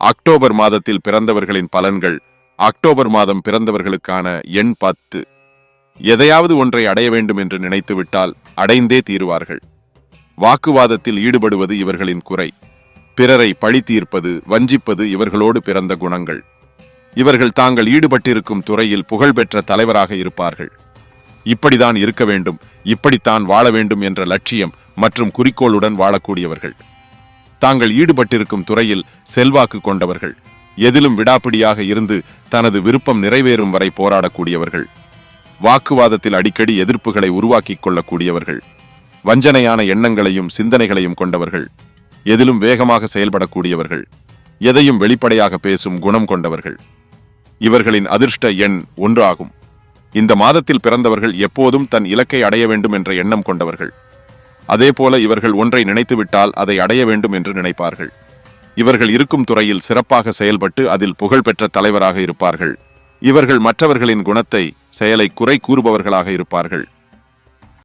October மாதத்தில் பிறந்தவர்களின் பலன்கள் October மாதம் பிறந்தவர்களுக்கான எண் பத்து. எதையாவது ஒன்றை அடைய வேண்டும் என்று நினைத்துவிட்டால் அடைந்தே தீருவார்கள். வாக்குவாதத்தில் ஈடுபடுவது இவர்களின் குறை. பிறரை பழி தீர்ப்பது வஞ்சிப்பது இவர்களோடு பிறந்த குணங்கள். இவர்கள் தாங்கள் ஈடுபட்டிருக்கும் துறையில் புகழ்பெற்ற தலைவராக இருப்பார்கள். இப்படிதான் இருக்க வேண்டும் இப்படித்தான் வாழ வேண்டும் என்ற லட்சியம் மற்றும் குறிக்கோளுடன் வாழக்கூடியவர்கள். தாங்கள் ஈடுபட்டிருக்கும் துறையில் செல்வாக்கு கொண்டவர்கள். எதிலும் விடாப்பிடியாக இருந்து தனது விருப்பம் நிறைவேறும் வரை போராடக்கூடியவர்கள். வாக்குவாதத்தில் அடிக்கடி எதிர்ப்புகளை உருவாக்கிக் கொள்ளக்கூடியவர்கள். வஞ்சனையான எண்ணங்களையும் சிந்தனைகளையும் கொண்டவர்கள். எதிலும் வேகமாக செயல்படக்கூடியவர்கள். எதையும் வெளிப்படையாக பேசும் குணம் கொண்டவர்கள். இவர்களின் அதிர்ஷ்ட எண் ஒன்று ஆகும். இந்த மாதத்தில் பிறந்தவர்கள் எப்போதும் தன் இலக்கை அடைய வேண்டும் என்ற எண்ணம் கொண்டவர்கள். அதேபோல இவர்கள் ஒன்றை நினைத்துவிட்டால் அதை அடைய வேண்டும் என்று நினைப்பார்கள். இவர்கள் இருக்கும் துறையில் சிறப்பாக செயல்பட்டு அதில் புகழ்பெற்ற தலைவராக இருப்பார்கள். இவர்கள் மற்றவர்களின் குணத்தை செயலை குறை கூறுபவர்களாக இருப்பார்கள்.